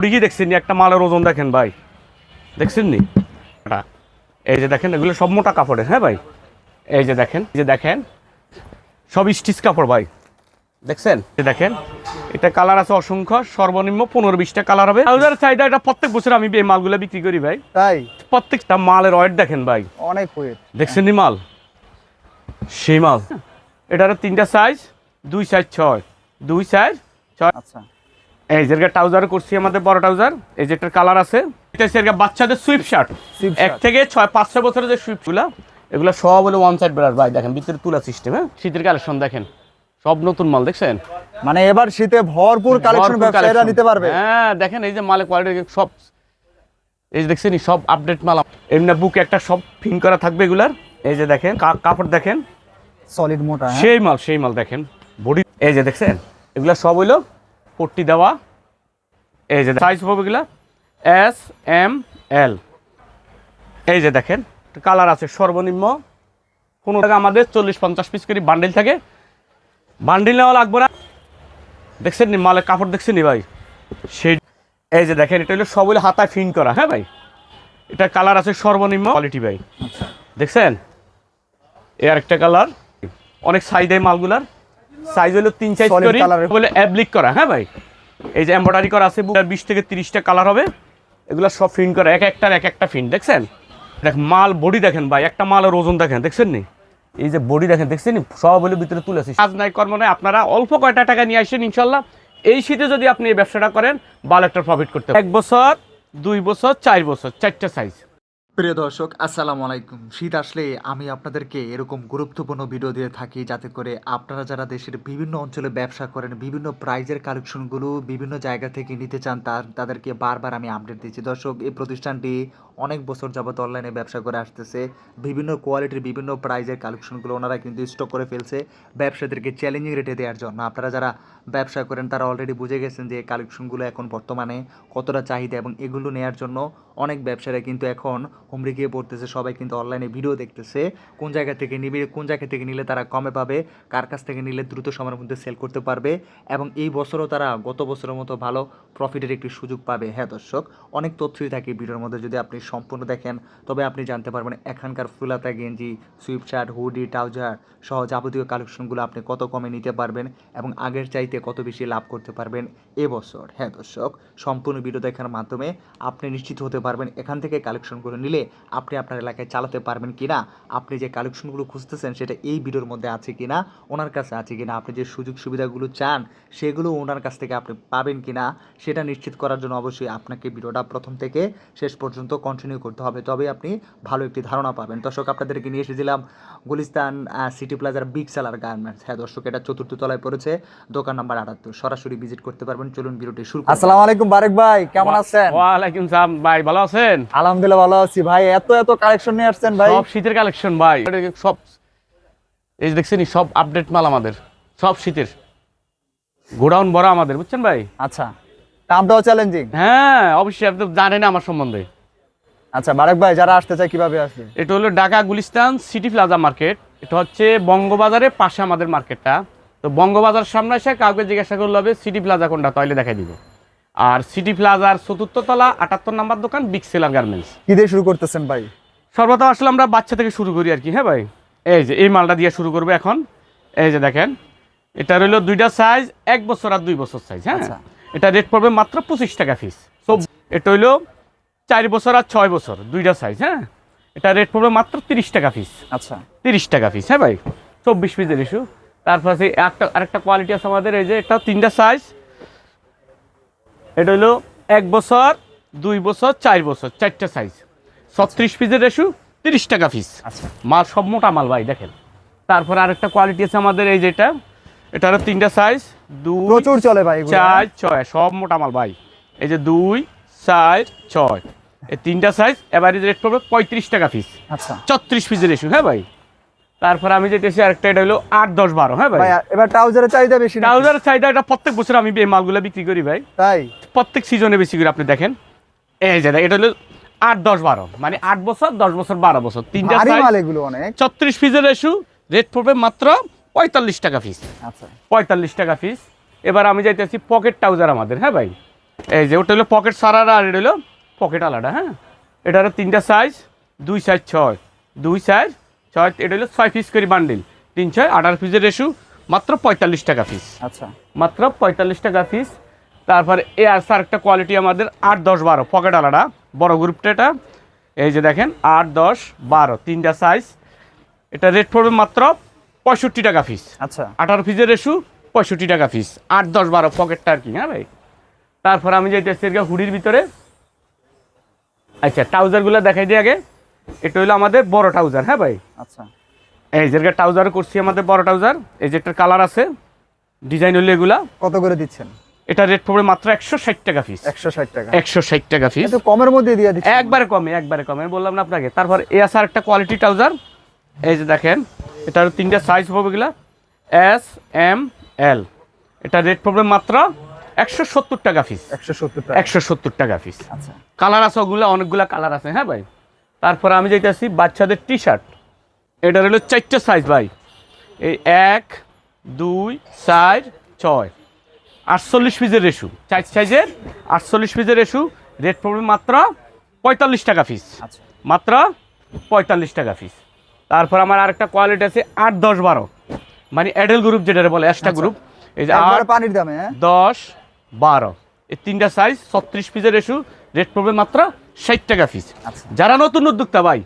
কি দেখছেন নি? একটা মালের ওজন দেখেন ভাই। দেখছেন নি। এই যে দেখেন এগুলো সব মোটা কাপড়ের হ্যাঁ ভাই? এই যে দেখেন এই যে দেখেন সব স্টিচ কাপড় ভাই। দেখছেন? দেখেন এটা কালার আছে অসংখ্য সর্বনিম্ন পনেরো বিশটা কালার হবে। হাউজার চাহিদা এটা প্রত্যেক বছর আমি এই মালগুলো বিক্রি করি ভাই। তাই? প্রত্যেকটা মালের ওয়েট দেখেন ভাই। অনেক ওয়েট। দেখছেন নি মাল? সেই মাল। এটার তিনটা সাইজ দুই সাইজ ছয়। দুই সাইজ ছয়। আচ্ছা। এই যে ট্রাউজার করছি আমাদের বড় ট্রাউজার এই যে একটা কালার আছে এটা হচ্ছে বাচ্চাদের সুইপ শার্ট এক থেকে ছয় পাঁচ ছয় বছরের যে সুইপগুলা এগুলো সব হলো ওয়ান সাইড ব্রাশ ভাই দেখেন ভিতরে তুলা সিস্টেম হ্যাঁ? শীতের কালেকশন দেখেন সব নতুন মাল দেখছেন? মানে এবার শীতে ভরপুর কালেকশন ব্যবসায়ীরা নিতে পারবে। হ্যাঁ দেখেন এই যে মালের কোয়ালিটি সব এই যে দেখছেন সব আপডেট মাল এমনি বুকে একটা সব ফিন করা থাকবে এগুলার। এই যে দেখেন কা- কাপড় দেখেন। সলিড মোটা হ্যাঁ? সেই মাল সেই মাল দেখেন। বডি এই যে দেখছেন এগুলা সব হইল পট্টি দেওয়া। এই যে সাইজ হবে এগুলা এস এম এল এই যে দেখেন কালার আছে সর্বনিম্ন। পনেরো টাকা আমাদের চল্লিশ পঞ্চাশ পিস করে বান্ডিল থাকে। বান্ডিল নেওয়া লাগবে না। দেখছেন নি মালের কাপড় দেখছেন নি ভাই? সেই এই যে দেখেন এটা হলো সব হলো হাতায় ফিন করা হ্যাঁ ভাই? এটা কালার আছে সর্বনিম্ন। কোয়ালিটি ভাই। দেখছেন? এ আরেকটা কালার অনেক সাইজ দেয় মালগুলার। সাইজ হলো তিন সাইজ করি। বলে অ্যাবলিক করা হ্যাঁ ভাই? এই যে এমব্রয়ডারি করা আছে বিশ থেকে তিরিশটা কালার হবে। এগুলো সব ফিন করা এক একটার এক একটা ফিন দেখছেন? দেখ মাল বডি দেখেন ভাই একটা মালের ওজন দেখেন দেখছেন নি? এই যে বডি দেখেন দেখছেন নি? সব হলো ভিতরে তুলেছি কাজ নাই কর্ম নাই আপনারা অল্প কয়টা টাকা নিয়ে আসেন ইনশাল্লাহ। এই শীতে যদি আপনি এই ব্যবসাটা করেন ভালো একটা প্রফিট করতে এক বছর দুই বছর চার বছর চারটা সাইজ প্রিয় দর্শক, আসসালামু আলাইকুম। শীত আসলে আমি আপনাদেরকে এরকম গুরুত্বপূর্ণ ভিডিও দিয়ে থাকি যাতে করে আপনারা যারা দেশের বিভিন্ন অঞ্চলে ব্যবসা করেন, বিভিন্ন প্রাইজের কালেকশনগুলো বিভিন্ন জায়গা থেকে নিতে চান, তার, তাদেরকে বারবার আমি আপডেট দিচ্ছি। দর্শক, এই প্রতিষ্ঠানটি অনেক বছর যাবত অনলাইনে ব্যবসা করে আসতেছে। বিভিন্ন কোয়ালিটির বিভিন্ন প্রাইজের কালেকশনগুলো ওনারা কিন্তু স্টক করে ফেলছে। ব্যবসাদেরকে চ্যালেঞ্জিং রেটে দেওয়ার জন্য। আপনারা যারা ব্যবসা করেন, তারা অলরেডি বুঝে গেছেন যে কালেকশনগুলো এখন বর্তমানে কতটা চাহিদা এবং এগুলো নেয়ার জন্য অনেক ব্যবসায়ীরা কিন্তু এখন হুমড়ি খেয়ে পড়তেছে, সবাই কিন্তু অনলাইনে ভিডিও দেখতেছে। কোন জায়গা থেকে নিবে, কোন জায়গা থেকে নিলে তারা কমে পাবে, কার কাছ থেকে নিলে দ্রুত সময়ের মধ্যে সেল করতে পারবে এবং এই বছরও তারা গত বছরের মতো ভালো প্রফিটের একটি সুযোগ পাবে। হ্যাঁ দর্শক, অনেক তথ্যই থাকে ভিডিওর মধ্যে, যদি আপনি সম্পূর্ণ দেখেন, তবে আপনি জানতে পারবেন এখানকার ফুলাতা গেঞ্জি সুইপ শার্ট হুডি ট্রাউজার সহ যাবতীয় কালেকশনগুলো আপনি কত কমে নিতে পারবেন এবং আগের চাইতে কত বেশি লাভ করতে পারবেন এবছর? হ্যাঁ দর্শক, সম্পূর্ণ ভিডিও দেখার মাধ্যমে আপনি নিশ্চিত হতে পারবেন এখান থেকে কালেকশন কালেকশনগুলো নিলে আপনি আপনার এলাকায় চালাতে পারবেন কিনা, আপনি যে কালেকশনগুলো খুঁজতেছেন সেটা এই ভিডিওর মধ্যে আছে কিনা, ওনার কাছে আছে কিনা, আপনি যে সুযোগ সুবিধাগুলো চান সেগুলো ওনার কাছ থেকে আপনি পাবেন কিনা, সেটা নিশ্চিত করার জন্য অবশ্যই আপনাকে ভিডিওটা প্রথম থেকে শেষ পর্যন্ত কন্টিনিউ করতে হবে তবে আপনি ভালো একটি ধারণা পাবেন। দর্শক, আপনাদেরকে নিয়ে এসেছিলাম গুলিস্তান সিটি প্লাজার বিগ সেলার গার্মেন্টস হ্যাঁ দর্শক, এটা চতুর্থ তলায় পড়েছে, দোকান নাম্বার আটাত্তর। সরাসরি ভিজিট করতে পারবেন। চলুন ভিডিওটি শুরু করি। আসসালামু আলাইকুম বারেক ভাই কেমন আছেন? ওয়ালাইকুম সালাম ভাই ভালো আছেন? আলহামদুলিল্লাহ ভালো আছি ভাই। এত এত কালেকশন নিয়ে আসছেন ভাই? সব শীতের কালেকশন ভাই। সব এই দেখছেন সব আপডেট মাল আমাদের। সব শীতের। গোডাউন বড় আমাদের বুঝছেন ভাই? আচ্ছা। দামটাও চ্যালেঞ্জিং হ্যাঁ অবশ্যই আপনি জানেন আমার সম্বন্ধে। আচ্ছা বারেক ভাই যারা আসতে চায় কীভাবে আসবে? এটা হলো Dhaka Gulistan city plaza market. এটা হচ্ছে বঙ্গবাজারের পাশে আমাদের মার্কেটটা। তো বঙ্গবাজার সামনে এসে কাউকে জিজ্ঞাসা করলে হবে সিটি প্লাজা কোনটা? তাইলে দেখাই দিব। আর সিটি প্লাজার চতুর্থ তলা আটাত্তর নাম্বার দোকান বিগ সেলার গার্মেন্টস কি দিয়ে শুরু করতেছেন ভাই? সর্বপ্রথম আসলে আমরা বাচ্চা থেকে শুরু করি আর কি হ্যাঁ ভাই? এই যে এই মালটা দিয়ে শুরু করব এখন। এই যে দেখেন এটা রইল দুইটা সাইজ এক বছর আর দুই বছর সাইজ হ্যাঁ? আচ্ছা। এটা রেট পড়বে মাত্র পঁচিশ টাকা পিস সব এটা হইল চার বছর আর ছয় বছর দুইটা সাইজ হ্যাঁ? এটা রেট পড়বে মাত্র তিরিশ টাকা পিস আচ্ছা। তিরিশ টাকা পিস হ্যাঁ ভাই? চব্বিশ পিসের ইস্যু তারপর আছে একটা আরেকটা কোয়ালিটি আছে আমাদের এই যে এটা তিনটা সাইজ এটা হলো এক বছর দুই বছর চার বছর চারটা সাইজ ছত্রিশ পিসের রেশু তিরিশ টাকা পিস আচ্ছা। মাল সব মোটা মাল ভাই দেখেন। তারপর আরেকটা কোয়ালিটি আছে আমাদের এই যেটা। এটারও তিনটা সাইজ দুই প্রচুর চলে ভাই চার ছয় সব মোটা মাল ভাই। এই যে দুই চার ছয়। এই তিনটা সাইজ এভারেজ রেট পড়বে পঁয়ত্রিশ টাকা পিস আচ্ছা। ছত্রিশ পিসের রেশু হ্যাঁ ভাই? তারপর আমি যেতেছি আরেকটা এটা হলো আট দশ বারো হ্যাঁ ভাই? এবার ট্রাউজারের চাহিদা বেশি? ট্রাউজারের চাহিদা এটা প্রত্যেক বছর আমি এই মালগুলো বিক্রি করি ভাই। তাই? প্রত্যেক সিজনে বেশি করে আপনি দেখেন। এই যে এটা হলো আট দশ বারো। মানে আট বছর দশ বছর বারো বছর। তিনটা মাল এগুলো অনেক। ছত্রিশ পিসের রেশু রেট পড়বে মাত্র পঁয়তাল্লিশ টাকা পিস আচ্ছা। পঁয়তাল্লিশ টাকা পিস এবার আমি যাইতেছি পকেট ট্রাউজার আমাদের হ্যাঁ ভাই? এই যে ওটা হলো পকেট সারারা আর এটা হলো পকেট আলাদা হ্যাঁ? এটা হলো তিনটা সাইজ দুই সাইজ ছয় দুই সাইজ ছয় এটা হলো ছয় পিস করে বান্ডিল তিন ছয় আঠারো পিসের রেশু মাত্র পঁয়তাল্লিশ টাকা পিস আচ্ছা। মাত্র পঁয়তাল্লিশ টাকা পিস তারপরে এ আর স্যার একটা কোয়ালিটি আমাদের আট দশ বারো। পকেট আলাদা বড় গ্রুপটা এটা। এই যে দেখেন আট দশ বারো তিনটা সাইজ এটা রেট পড়বে মাত্র পঁয়ষট্টি টাকা পিস আচ্ছা। আঠারো পিসের রেশু পঁয়ষট্টি টাকা পিস আট দশ বারো পকেটটা আর কি হ্যাঁ ভাই? তারপর আমি এর হুডির ভিতরে আচ্ছা ট্রাউজারগুলো দেখাই দিই আগে। এটা হলো আমাদের বড় ট্রাউজার হ্যাঁ ভাই? আচ্ছা। এই যে ট্রাউজার করছি আমাদের বড় ট্রাউজার এই যে একটা কালার আছে ডিজাইন হলো এগুলা। কত করে দিচ্ছেন? এটা রেট পড়বে মাত্র একশো ষাট টাকা পিস একশো ষাট টাকা। একশো ষাট টাকা কিন্তু কমের মধ্যে দিয়ে দিচ্ছেন একবারে কমে একবারে কমে বললাম না আপনাকে। তারপর এ আছে একটা কোয়ালিটি ট্রাউজার এই যে দেখেন এটার তিনটা সাইজ হবে এগুলা। এস এম এল এটা রেট পড়বে মাত্র একশো সত্তর টাকা পিস একশো সত্তর টাকা। একশো সত্তর টাকা পিস আচ্ছা। কালার আছে ওগুলো অনেকগুলো কালার আছে হ্যাঁ ভাই? তারপর আমি যেতেছি বাচ্চাদের টি শার্ট এটার হলো চারটে সাইজ ভাই। এই এক দুই চার ছয়। আটচল্লিশ পিসের রেশু চার সাইজের আটচল্লিশ পিসের রেশু রেট পড়বে মাত্র পঁয়তাল্লিশ টাকা পিস আচ্ছা। মাত্র পঁয়তাল্লিশ টাকা পিস তারপর আমার আরেকটা কোয়ালিটি আছে আট দশ বারো। মানে অ্যাডেল গ্রুপ যেটা বলে এক্সট্রা গ্রুপ এই যে আট পানির দামে হ্যাঁ? দশ বারো। এই তিনটা সাইজ ছত্রিশ পিসের রেশু রেট পড়বে মাত্র ষাট টাকা পিস আচ্ছা। যারা নতুন উদ্যোক্তা ভাই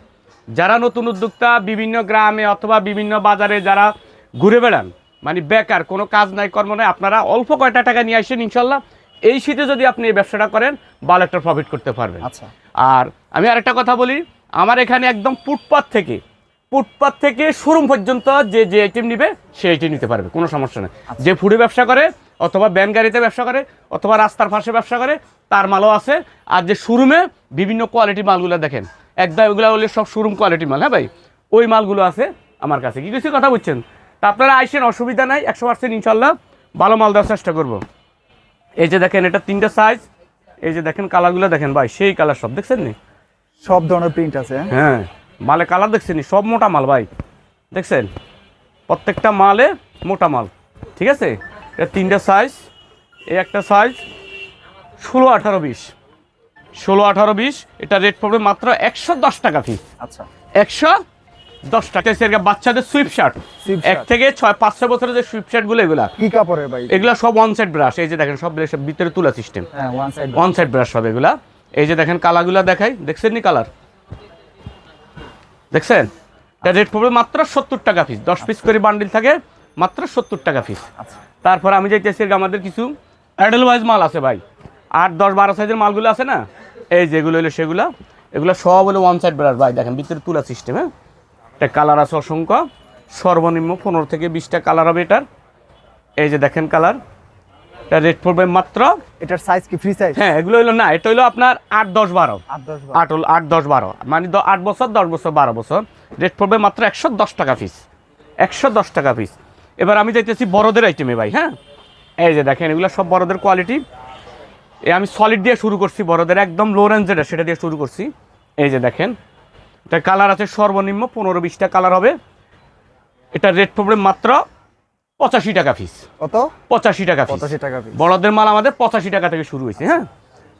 যারা নতুন উদ্যোক্তা বিভিন্ন গ্রামে অথবা বিভিন্ন বাজারে যারা ঘুরে বেড়ান মানে বেকার কোনো কাজ নাই কর্ম নাই আপনারা অল্প কয়টা টাকা নিয়ে আসেন ইনশাল্লাহ। এই শীতে যদি আপনি এই ব্যবসাটা করেন ভালো একটা প্রফিট করতে পারবেন। আচ্ছা। আর আমি আরেকটা কথা বলি আমার এখানে একদম ফুটপাথ থেকে ফুটপাথ থেকে শোরুম পর্যন্ত যে যে আইটেম নিবে সেই আইটেম নিতে পারবে কোনো সমস্যা নেই। যে ফুডে ব্যবসা করে অথবা ব্যান গাড়িতে ব্যবসা করে অথবা রাস্তার পাশে ব্যবসা করে তার মালও আছে। আর যে শোরুমে বিভিন্ন কোয়ালিটি মালগুলো দেখেন একদম এগুলো হলে সব শোরুম কোয়ালিটি মাল হ্যাঁ ভাই? ওই মালগুলো আছে আমার কাছে। কি কিছু কথা বুঝছেন তা আপনারা আইসেন অসুবিধা নাই একশো পার্সেন্ট ইনশাল্লাহ ভালো মাল দেওয়ার চেষ্টা করব। এই যে দেখেন এটা তিনটা সাইজ এই যে দেখেন কালারগুলো দেখেন ভাই সেই কালার সব দেখছেন নি? সব ধরনের প্রিন্ট আছে। হ্যাঁ? হ্যাঁ মালে কালার দেখছেন সব মোটা মাল ভাই দেখছেন? প্রত্যেকটা মালে মোটা মাল ঠিক আছে? এটা তিনটা সাইজ এই একটা সাইজ ষোলো আঠারো বিশ। ষোলো আঠারো বিশ এটা রেট পড়বে মাত্র একশো দশ টাকা ফি আচ্ছা। একশো দশ টাকা। বাচ্চাদের সুইপ শার্ট এক থেকে ছয় পাঁচ পাঁচশো বছরের যে সুইপ শার্টগুলো এগুলা। কি কাপড়ের ভাই? এগুলা সব ওয়ান সাইড ব্রাশ এই যে দেখেন সব ভিতরে তুলা সিস্টেম ওয়ান সাইড ব্রাশ হবে এগুলা। এই যে দেখেন কালারগুলা দেখাই। দেখছেন নি কালার? দেখছেন? এটা রেট পড়বে মাত্র সত্তর টাকা পিস দশ পিস করে বান্ডিল থাকে মাত্র সত্তর টাকা পিস আচ্ছা। তারপর আমি যাইতেছি আমাদের কিছু অ্যাডেল ওয়াইজ মাল আছে ভাই। আট দশ বারো সাইজের মালগুলো আছে না? এই যেগুলো হলো সেগুলা। এগুলো সব হলো ওয়ান সাইড ব্রাশ ভাই দেখেন ভিতরে তুলা সিস্টেম হ্যাঁ? এটা কালার আছে অসংখ্য। সর্বনিম্ন পনেরো থেকে বিশটা কালার হবে এটার। এই যে দেখেন কালার এটা রেট পড়বে মাত্র। এটার সাইজ কি ফ্রি সাইজ হ্যাঁ এগুলো হলো না এটা হলো আপনার আট দশ বারো। আট দশ আট হল আট দশ বারো। মানে আট বছর দশ বছর বারো বছর। রেট পড়বে মাত্র একশো দশ টাকা পিস একশো দশ টাকা পিস এবার আমি যাইতেছি বড়দের আইটেমে ভাই হ্যাঁ? এই যে দেখেন এগুলো সব বড়দের কোয়ালিটি এ আমি সলিড দিয়ে শুরু করছি বড়দের একদম লো রেঞ্জ যেটা সেটা দিয়ে শুরু করছি। এই যে দেখেন এটা কালার আছে সর্বনিম্ন পনেরো বিশটা কালার হবে। এটা রেট পড়বে মাত্র পঁচাশি টাকা পিস কত? পঁচাশি টাকা পঁচাশি টাকা পিস বড়দের মাল আমাদের পঁচাশি টাকা থেকে শুরু হয়েছে হ্যাঁ?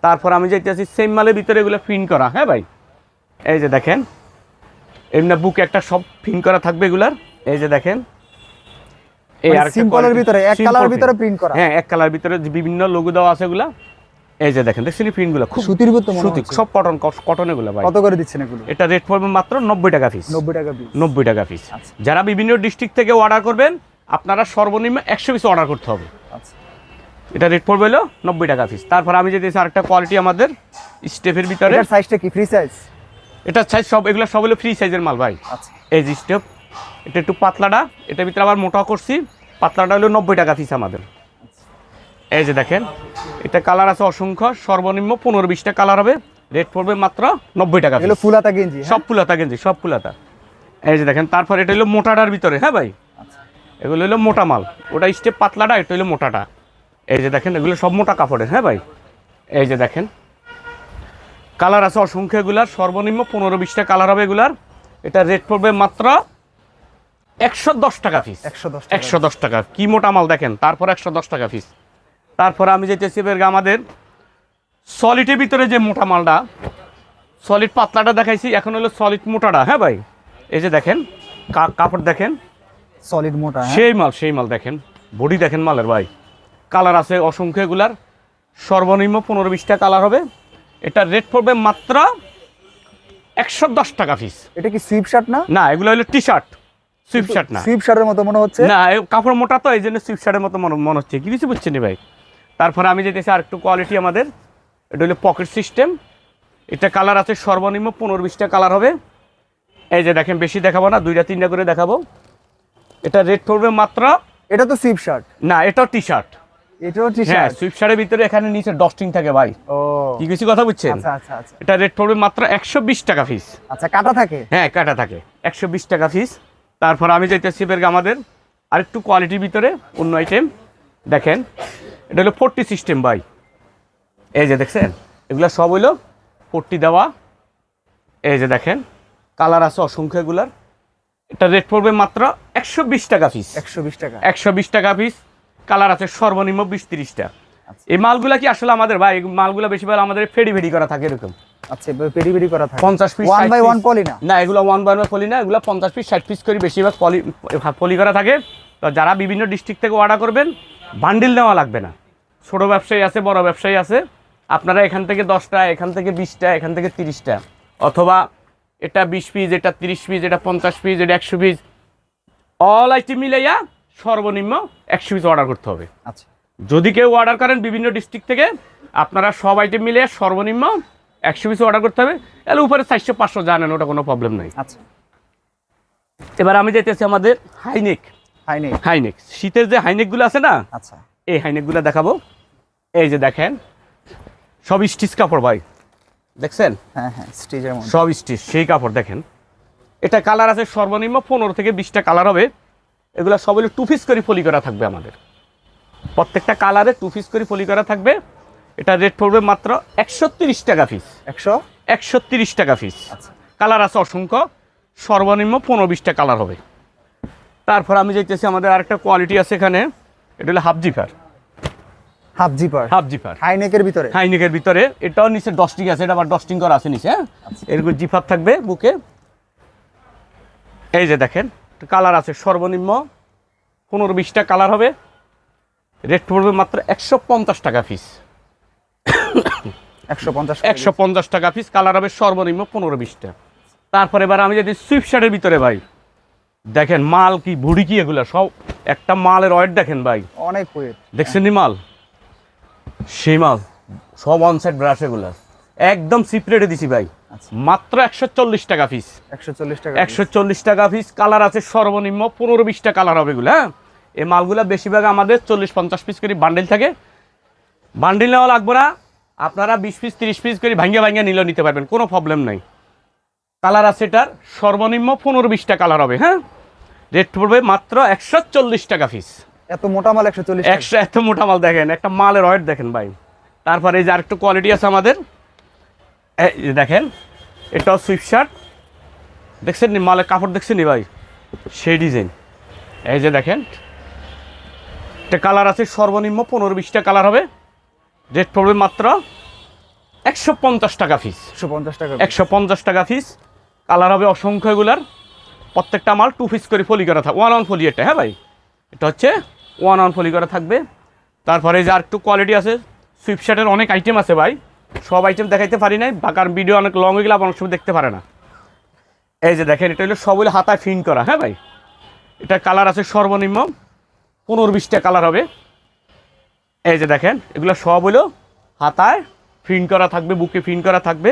তারপর আমি যেতেছি সেম মালের ভিতরে এগুলো প্রিন্ট করা হ্যাঁ ভাই? এই যে দেখেন এমনি বুকে একটা সব প্রিন্ট করা থাকবে এগুলার। এই যে দেখেন এই মানে ভিতরে, এক ভিতরে করা। হ্যাঁ এক কালার ভিতরে বিভিন্ন লোগো দেওয়া আছে এগুলা। এই যে দেখেন দেখছেন প্রিন্টগুলো খুব সুতির ভিতরে সুতি সব কটন কটন এগুলো ভাই। কত করে দিচ্ছেন এগুলো? এটা রেট পড়বে মাত্র নব্বই টাকা পিস নব্বই টাকা পিস টাকা পিস আচ্ছা। যারা বিভিন্ন ডিস্ট্রিক্ট থেকে অর্ডার করবেন আপনারা সর্বনিম্ন একশো পিস অর্ডার করতে হবে। আচ্ছা। এটা রেট পড়বে হলো নব্বই টাকা পিস তারপর আমি যদি আরেকটা কোয়ালিটি আমাদের স্টেপের ভিতরে। এটার সাইজটা কি? ফ্রি সাইজ এটা সাইজ সব এগুলো সব হলো ফ্রি সাইজের মাল ভাই। আচ্ছা। এই যে স্টেপ এটা একটু পাতলাটা এটার ভিতরে আবার মোটা করছি পাতলাটা হলো নব্বই টাকা পিস আমাদের। এই যে দেখেন এটা কালার আছে অসংখ্য সর্বনিম্ন পনেরো বিশটা কালার হবে রেট পড়বে মাত্র নব্বই টাকা। ফুলাতা গেঞ্জি হ্যাঁ? সব ফুলাতা গেঞ্জি সব ফুলাতা। এই যে দেখেন তারপর এটা হলো মোটাটার ভিতরে হ্যাঁ ভাই? আচ্ছা। এগুলো হলো মোটা মাল ওটা স্টেপ পাতলাটা এটা হলো মোটাটা। এই যে দেখেন এগুলো সব মোটা কাপড়ের হ্যাঁ ভাই? এই যে দেখেন কালার আছে অসংখ্য এগুলার সর্বনিম্ন পনেরো বিশটা কালার হবে এগুলার। এটা রেট পড়বে মাত্র একশো দশ টাকা পিস একশো দশ একশো দশ টাকা। কি মোটা মাল দেখেন? তারপর একশো দশ টাকা পিস তারপর আমি যেতেছি এবার আমাদের সলিডের ভিতরে যে মোটা মালটা সলিড পাতলাটা দেখাইছি এখন হলো সলিড মোটাটা হ্যাঁ ভাই? এই যে দেখেন কাপড় দেখেন। সলিড মোটা হ্যাঁ। সেই মাল সেই মাল দেখেন। বডি দেখেন মালের ভাই। কালার আছে অসংখ্য এগুলার। সর্বনিম্ন পনেরো বিশটা কালার হবে। এটা রেট পড়বে মাত্র একশো দশ টাকা পিস এটা কি সুইপ শার্ট না? না এগুলো হলো টি শার্ট সুইপ শার্ট না। সুইপ শার্টের মতো মনে হচ্ছে? না কাপড় মোটা তো এই জন্য সুইপ শার্টের মতো মনে হচ্ছে। কি কিছু বুঝছেন ভাই? তারপরে আমি যেতেছি আর একটু কোয়ালিটি আমাদের। এটা হলো পকেট সিস্টেম এটা কালার আছে সর্বনিম্ন পনেরো বিশটা কালার হবে। এই যে দেখেন বেশি দেখাবো না দুইটা তিনটা করে দেখাবো। এটা রেট পড়বে মাত্র এটা তো সুইপ শার্ট না এটাও টি শার্ট এটাও টি হ্যাঁ শার্ট সুইপ শার্টের ভিতরে এখানে নিচে ডস্টিং থাকে ভাই। ও। কি কিছু কথা বুঝছেন? আচ্ছা আচ্ছা আচ্ছা। এটা রেট পড়বে মাত্র একশো বিশ টাকা পিস আচ্ছা কাটা থাকে? হ্যাঁ কাটা থাকে। একশো বিশ টাকা পিস তারপর আমি যাইতেছি এবার আমাদের আরেকটু কোয়ালিটির ভিতরে অন্য আইটেম দেখেন এটা হলো ফোরটি সিস্টেম ভাই। এই যে দেখছেন এগুলো সব হইল ফোরটি দেওয়া। এই যে দেখেন কালার আছে অসংখ্য এগুলার। এটা রেট পড়বে মাত্র একশো বিশ টাকা পিস একশো বিশ টাকা। একশো বিশ টাকা পিস কালার আছে সর্বনিম্ন বিশ তিরিশটা। আচ্ছা। এই মালগুলা কি আসলে আমাদের ভাই? মালগুলা বেশিরভাগ আমাদের ফেডি ফেডি করা থাকে এরকম। আচ্ছা করা থাকে। পিস বাই পলি না? না এগুলো বাই পলি না এগুলো পিস ষাট পিস করে বেশিরভাগ পলি পলি করা থাকে। তো যারা বিভিন্ন ডিস্ট্রিক্ট থেকে অর্ডার করবেন বান্ডিল নেওয়া লাগবে না। ছোট ব্যবসায়ী আছে বড় ব্যবসায়ী আছে। আপনারা এখান থেকে দশটা এখান থেকে বিশটা এখান থেকে তিরিশটা। অথবা এটা বিশ পিস এটা তিরিশ পিস এটা পঞ্চাশ পিস এটা একশো পিস অল আইটেম মিলাইয়া সর্বনিম্ন একশো পিস অর্ডার করতে হবে। আচ্ছা। যদি কেউ অর্ডার করেন বিভিন্ন ডিস্ট্রিক্ট থেকে আপনারা সব আইটেম মিলে সর্বনিম্ন একশো পিস অর্ডার করতে হবে। এর উপরে চারশো পাঁচশো জানেন ওটা কোনো প্রবলেম নাই। আচ্ছা। এবার আমি যেতেছি আমাদের হাইনেক হাই নেই হাইনেক শীতের যে হাইনেকগুলো আছে না আচ্ছা। এই হাইনেকগুলো দেখাবো। এই যে দেখেন সব স্টিচ কাপড় ভাই। দেখছেন? হ্যাঁ হ্যাঁ স্টেজের মধ্যে। সব স্টিচ সেই কাপড় দেখেন। এটা কালার আছে সর্বনিম্ন পনেরো থেকে বিশটা কালার হবে। এগুলো সব হলো টু পিস করে ফলি করা থাকবে আমাদের। প্রত্যেকটা কালারে টু পিস করে ফলি করা থাকবে। এটা রেট পড়বে মাত্র একশো টাকা পিস একশো? একশো তিরিশ টাকা পিস আচ্ছা। কালার আছে অসংখ্য। সর্বনিম্ন পনেরো বিশটা কালার হবে। তারপর আমি যাইতেছি আমাদের আরেকটা কোয়ালিটি আছে এখানে। এটা হলো half zipper half zipper half zipper high নেকের ভিতরে? হাইনেকের ভিতরে। এটাও নিচে ডস্টিং আছে এটা আবার ডস্টিং করা আছে নিচে হ্যাঁ? এরকম জিপার থাকবে বুকে। এই যে দেখেন কালার আছে সর্বনিম্ন পনেরো বিশটা কালার হবে। রেট পড়বে মাত্র একশো পঞ্চাশ টাকা পিস একশো পঞ্চাশ টাকা পিস কালার হবে সর্বনিম্ন পনেরো বিশটা। তারপরে এবার আমি যদি সুইফট শার্টের ভিতরে ভাই দেখেন মাল কি ভুড়ি কি এগুলো সব একটা মালের ওয়েট দেখেন ভাই। অনেক ওয়েট দেখছেন নি মাল? সেই মাল সব অনসাইড ব্রাশ এগুলো। একদম সিপ্রেটে দিছি ভাই। আচ্ছা। মাত্র একশো চল্লিশ টাকা পিস একশো চল্লিশ টাকা একশো চল্লিশ টাকা পিস কালার আছে সর্বনিম্ন পনেরো বিশটা কালার হবে এগুলো হ্যাঁ? এই মালগুলো বেশিরভাগ আমাদের চল্লিশ পঞ্চাশ পিস করে বান্ডেল থাকে। বান্ডেল নেওয়া লাগবে না। আপনারা বিশ পিস তিরিশ পিস করে ভাঙ্গে ভাঙ্গে নিলেও নিতে পারবেন কোনো প্রবলেম নাই। কালার আছে এটার সর্বনিম্ন পনেরো বিশটা কালার হবে হ্যাঁ? রেট পড়বে মাত্র একশো চল্লিশ টাকা পিস এত মোটা মাল একশো চল্লিশ একশো এত মোটা মাল দেখেন একটা মালের ওয়েট দেখেন ভাই। তারপরে এই যে আরেকটু কোয়ালিটি আছে আমাদের। দেখেন এটাও সুইফট শার্ট দেখছেন নি মালের কাপড় দেখছেন নি ভাই? সেই ডিজাইন এই যে দেখেন একটা কালার আছে সর্বনিম্ন পনেরো বিশটা কালার হবে। রেট পড়বে মাত্র একশো পঞ্চাশ টাকা পিস একশো পঞ্চাশ টাকা একশো পঞ্চাশ টাকা পিস কালার হবে অসংখ্য এগুলার। প্রত্যেকটা মাল টু পিস করে ফলি করা থাকবে ওয়ান ওয়ান ফলি এটা হ্যাঁ ভাই? এটা হচ্ছে ওয়ান ওয়ান ফলি করা থাকবে। তারপরে যে আর একটু কোয়ালিটি আছে সুইপ শার্টের অনেক আইটেম আছে ভাই। সব আইটেম দেখাইতে পারি নাই বাকার ভিডিও অনেক লং হয়ে গেলে অনেক সময় দেখতে পারে না। এই যে দেখেন এটা হলো সব হলো হাতায় ফিন করা হ্যাঁ ভাই? এটা কালার আছে সর্বনিম্ন পনেরো বিশটা কালার হবে। এই যে দেখেন এগুলো সব হলো হাতায় ফিন করা থাকবে বুকে ফিন করা থাকবে।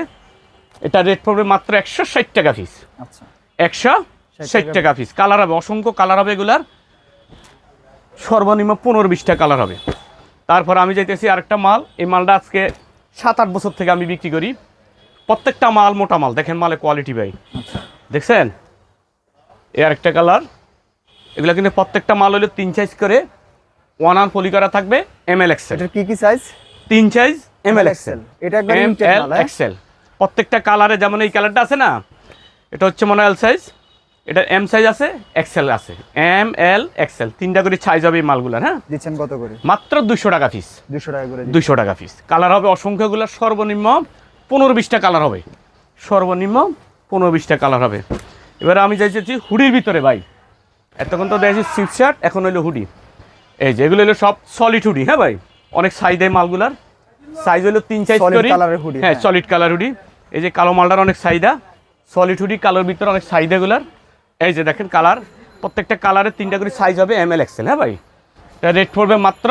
এটা রেট পড়বে মাত্র একশো ষাট টাকা পিস আচ্ছা। একশো ষাট টাকা পিস কালার হবে অসংখ্য কালার হবে এগুলার। সর্বনিম্ন পনেরো বিশটা কালার হবে। তারপর আমি যাইতেছি আরেকটা মাল। এই মালটা আজকে সাত আট বছর থেকে আমি বিক্রি করি। প্রত্যেকটা মাল মোটা মাল দেখেন মালের কোয়ালিটি ভাই। আচ্ছা। দেখছেন? এ আরেকটা কালার এগুলো কিন্তু প্রত্যেকটা মাল হলো তিন সাইজ করে। ওয়ান আর ফলি করা থাকবে এম এল এক্সেল এটার কি কি সাইজ তিন সাইজ এম এল এক্সেল এটা একবার এম এল হ্যাঁ? এক্সেল প্রত্যেকটা কালারে যেমন এই কালারটা আছে না এটা হচ্ছে মনে এল সাইজ এটা এম সাইজ আছে এক্সেল আছে। এম এল এক্সেল তিনটা করে সাইজ হবে এই মালগুলার হ্যাঁ? দিচ্ছেন কত করে? মাত্র দুশো টাকা পিস দুশো টাকা করে দুশো টাকা পিস কালার হবে অসংখ্যগুলো সর্বনিম্ন পনেরো বিশটা কালার হবে। সর্বনিম্ন পনেরো বিশটা কালার হবে। এবার আমি চাইছি হুডির ভিতরে ভাই। এতক্ষণ তো দেখছি সিপ শার্ট এখন হইল হুডি। এই যে এগুলো হলো সব সলিড হুডি হ্যাঁ ভাই? অনেক সাইজ দেয় মালগুলার। সাইজ হলো তিন সাইজ করি colour হ্যাঁ। সলিড কালার হুডি এই যে কালো মালটার অনেক সাইদা সলিড হুডি কালোর ভিতরে অনেক সাইদা গুলার এই যে দেখেন কালার প্রত্যেকটা কালারের তিনটা করে সাইজ হবে এম এল এক্সেল হ্যাঁ ভাই? রেট পড়বে মাত্র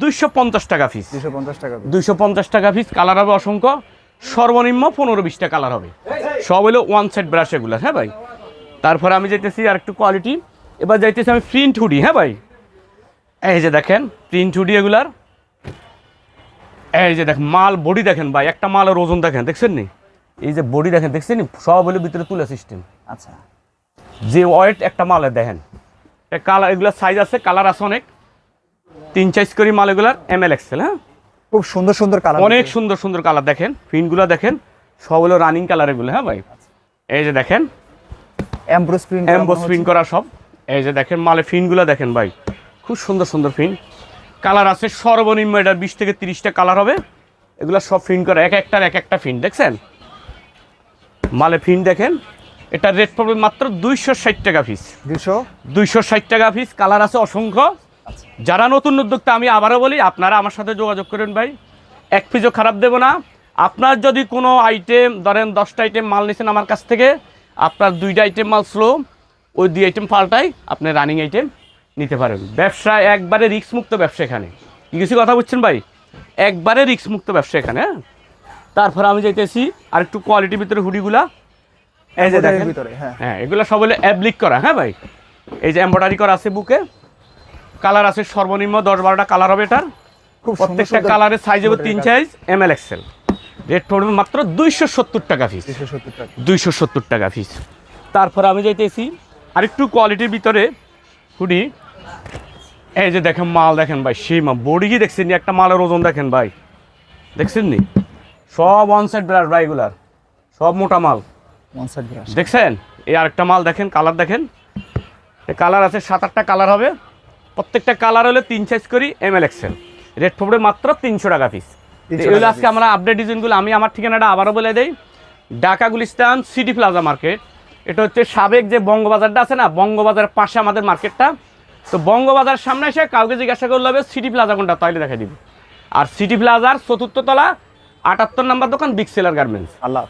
দুইশো পঞ্চাশ টাকা পিস দুশো পঞ্চাশ টাকা দুইশো পঞ্চাশ টাকা পিস কালার হবে অসংখ্য। সর্বনিম্ন পনেরো বিশটা কালার হবে। সব হলো ওয়ান সাইড ব্রাশ এগুলার হ্যাঁ ভাই? তারপরে আমি যাইতেছি আর একটু কোয়ালিটি এবার যাইতেছি আমি প্রিন্ট হুডি হ্যাঁ ভাই? এই যে দেখেন প্রিন্ট হুডি এগুলার। এই যে দেখেন মাল বডি দেখেন ভাই একটা মালের ওজন দেখেন দেখছেন নি? এই যে বডি দেখেন দেখছেন নি? সব হলো ভিতরে তুলে সিস্টেম আচ্ছা। যে ওয়েট একটা মালের দেখেন। কালার এগুলার সাইজ আছে কালার আছে অনেক। তিন সাইজ করি মাল এগুলার এম এল এক্সেল হ্যাঁ? খুব সুন্দর সুন্দর কালার অনেক সুন্দর সুন্দর কালার দেখেন। প্রিন্টগুলো দেখেন সব হলো রানিং কালার এগুলো হ্যাঁ ভাই? এই যে দেখেন এমব্রো স্ক্রিন এমবোস প্রিন্ট করা সব। এই যে দেখেন মালে প্রিন্টগুলো দেখেন ভাই। খুব সুন্দর সুন্দর প্রিন্ট কালার আছে সর্বনিম্ন এটা বিশ থেকে তিরিশটা কালার হবে। এগুলো সব প্রিন্ট করা এক একটার এক একটা প্রিন্ট দেখছেন? মালে প্রিন্ট দেখেন। এটার রেট পড়বে মাত্র দুইশো ষাট টাকা পিস দুশো দুইশো ষাট টাকা পিস কালার আছে অসংখ্য। যারা নতুন উদ্যোক্তা আমি আবারও বলি আপনারা আমার সাথে যোগাযোগ করেন ভাই। এক পিসও খারাপ দেবো না। আপনার যদি কোনো আইটেম ধরেন দশটা আইটেম মাল নিছেন আমার কাছ থেকে আপনার দুইটা আইটেম মাল স্লো ওই দুই আইটেম পাল্টাই আপনার রানিং আইটেম নিতে পারেন। ব্যবসা একবারে রিস্ক মুক্ত ব্যবসা এখানে। কিছু কথা বুঝছেন ভাই? একবারে রিস্ক মুক্ত ব্যবসা এখানে হ্যাঁ? তারপরে আমি যাইতেছি আর একটু কোয়ালিটির ভিতরে হুডিগুলা। এই যে দেখেন। ভিতরে, হ্যাঁ। হ্যাঁ এগুলো সব হলো অ্যাবলিক করা হ্যাঁ ভাই? এই যে এমব্রয়ডারি করা আছে বুকে। কালার আছে সর্বনিম্ন দশ বারোটা কালার হবে এটার। খুব প্রত্যেকটা কালারের সাইজ হবে তিন size M L XL rate পড়বে মাত্র দুইশো সত্তর টাকা টাকা। দুইশো সত্তর টাকা পিস তারপরে আমি যাইতেছি আরেকটু কোয়ালিটির ভিতরে হুডি। এই যে দেখেন মাল দেখেন ভাই সেই মাল। বডি কি দেখছেন একটা মালের ওজন দেখেন ভাই। দেখছেন নি? সব ওয়ান সাইড ব্রাশ ভাই এগুলার। সব মোটা মাল। ওয়ান সাইড ব্রাশ দেখছেন? এই আরেকটা মাল দেখেন কালার দেখেন। কালার আছে সাত আটটা কালার হবে। প্রত্যেকটা কালার হলে তিন সাইজ করি এম এল এক্সেল রেড পড়বে মাত্র তিনশো টাকা পিস 300 এগুলো আজকে আমরা আপডেট ডিজাইনগুলো আমি আমার ঠিকানাটা আবারও বলে দেই। Dhaka Gulistan city plaza market এটা হচ্ছে সাবেক যে বঙ্গবাজারটা আছে না বঙ্গবাজারের পাশে আমাদের মার্কেটটা তো বঙ্গবাজার সামনে এসে কাউকে জিজ্ঞাসা করলে হবে সিটি প্লাজা কোনটা, তাইলে দেখা দিবে আর সিটি প্লাজার চতুর্থ তলা, আটাত্তর নাম্বার দোকান বিগ সেলার গার্মেন্টস আল্লাহ।